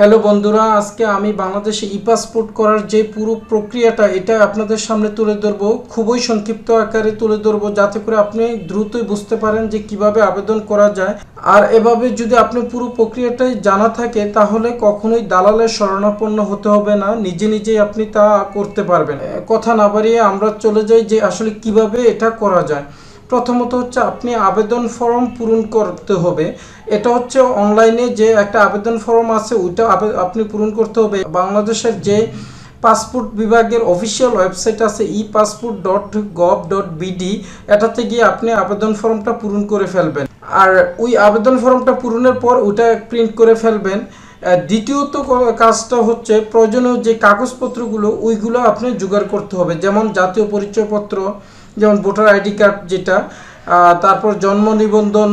Hello বন্ধুরা, আজকে আমি বাংলাদেশে ই পাসপোর্ট করার যে পুরো প্রক্রিয়াটা, এটা আপনাদের সামনে তুলে ধরবো। খুবই সংক্ষিপ্ত আকারে তুলে ধরবো, যাতে করে আপনি দ্রুতই বুঝতে পারেন যে কীভাবে আবেদন করা যায়। আর এভাবে যদি আপনি পুরো প্রক্রিয়াটাই জানা থাকে, তাহলে কখনোই দালালের শরণাপন্ন হতে হবে না, নিজে নিজেই আপনি তা করতে পারবেন। কথা না বাড়িয়ে আমরা চলে যাই যে আসলে কীভাবে এটা করা যায়। প্রথমত হচ্ছে আপনি আবেদন ফর্ম পূরণ করতে হবে। এটা হচ্ছে অনলাইনে যে একটা আবেদন ফর্ম আছে, ওইটা আপনি পূরণ করতে হবে। বাংলাদেশের যে পাসপোর্ট বিভাগের অফিসিয়াল ওয়েবসাইট আছে e passport dot gov dot BD এটাতে গিয়ে আপনি আবেদন ফর্মটা পূরণ করে ফেলবেন। আর ওই আবেদন ফর্মটা পূরণের পর ওটা প্রিন্ট করে ফেলবেন। দ্বিতীয়ত কাজটা হচ্ছে প্রয়োজনীয় যে কাগজপত্রগুলো, ওইগুলো আপনি জোগাড় করতে হবে। যেমন জাতীয় পরিচয়পত্র যেমন ভোটার আইডি কার্ড যেটা তারপর জন্ম নিবন্ধন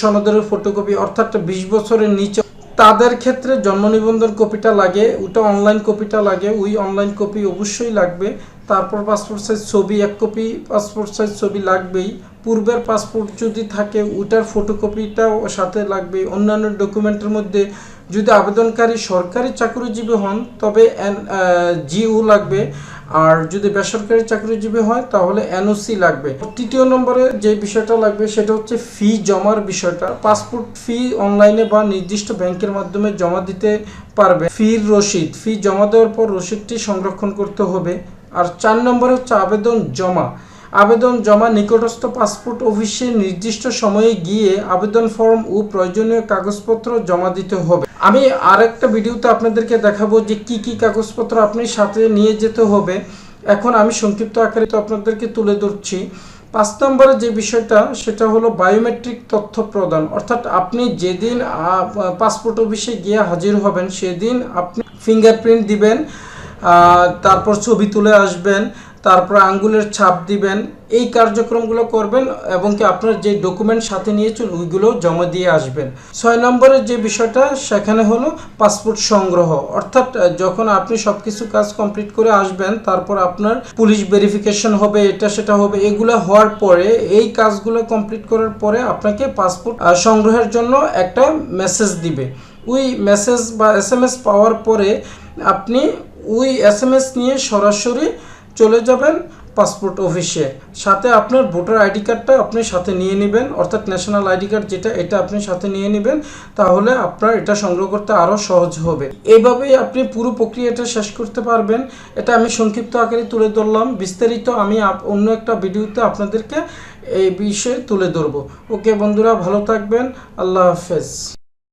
সনদের ফটোকপি অর্থাৎ বিশ বছরের নিচে তাদের ক্ষেত্রে জন্ম নিবন্ধন কপিটা লাগে, ওটা অনলাইন কপিটা লাগে, ওই অনলাইন কপি অবশ্যই লাগবে। তারপর পাসপোর্ট সাইজ ছবি, এক কপি পাসপোর্ট সাইজ ছবি লাগবেই। পূর্বের পাসপোর্ট যদি থাকে, ওটার ফটোকপিটাও সাথে লাগবে অন্যান্য ডকুমেন্টের মধ্যে যদি আবেদনকারী সরকারি চাকরিজীবী হন, তবে জিও লাগবে। আর যদি বেসরকারি চাকরিজীবী হয়, তাহলে এনওসি লাগবে। তৃতীয় নম্বরে যে বিষয়টা লাগবে, সেটা হচ্ছে ফি জমার বিষয়টা। পাসপোর্ট ফি অনলাইনে বা নির্দিষ্ট ব্যাংকের মাধ্যমে জমা দিতে পারবে। ফির রসিদ। ফি জমা দেওয়ার পর রসিদটি সংরক্ষণ করতে হবে। আর চার নম্বরে হচ্ছে আবেদন জমা। আবেদন জমা নিকটস্থ পাসপোর্ট অফিসে নির্দিষ্ট সময়ে গিয়ে আবেদন ফর্ম ও প্রয়োজনীয় কাগজপত্র জমা দিতে হবে। আমি আরেকটা ভিডিওতে আপনাদেরকে দেখাবো যে কি কি কাগজপত্র আপনি সাথে নিয়ে যেতে হবে। এখন আমি সংক্ষিপ্ত আকারে তো আপনাদেরকে তুলে ধরছি। পাঁচ নম্বরে যে বিষয়টা, সেটা হলো বায়োমেট্রিক তথ্য প্রদান। অর্থাৎ আপনি যেদিন পাসপোর্ট অফিসে গিয়ে হাজির হবেন, সেদিন আপনি ফিঙ্গারপ্রিন্ট দিবেন তারপর ছবি তুলে আসবেন তারপর আঙ্গুলের ছাপ দিবেন, এই কার্যক্রমগুলো করবেন এবং কি আপনার যে ডকুমেন্ট সাথে নিয়েছেন ওইগুলো জমা দিয়ে আসবেন। ছয় নম্বরের যে বিষয়টা, সেখানে হলো পাসপোর্ট সংগ্রহ। অর্থাৎ যখন আপনি সব কিছু কাজ কমপ্লিট করে আসবেন, তারপর আপনার পুলিশ ভেরিফিকেশন হবে, এটা সেটা হবে, এগুলো হওয়ার পরে, এই কাজগুলো কমপ্লিট করার পরে আপনাকে পাসপোর্ট সংগ্রহের জন্য একটা মেসেজ দিবে। ওই মেসেজ বা এস পাওয়ার পরে, আপনি ওই এস নিয়ে সরাসরি চলে যাবেন পাসপোর্ট অফিসে সাথে আপনার ভোটার আইডি কার্ডটা আপনি সাথে নিয়ে নেবেন, অর্থাৎ ন্যাশনাল আইডি কার্ড যেটা, এটা আপনি সাথে নিয়ে নেবেন, তাহলে আপনার এটা সংগ্রহ করতে আরও সহজ হবে। এইভাবেই আপনি পুরো প্রক্রিয়াটা শেষ করতে পারবেন। এটা আমি সংক্ষিপ্ত আকারে তুলে ধরলাম। বিস্তারিত আমি অন্য একটা ভিডিওতে আপনাদেরকে এই বিষয়ে তুলে ধরবো। ওকে বন্ধুরা, ভালো থাকবেন। আল্লাহ হাফেজ।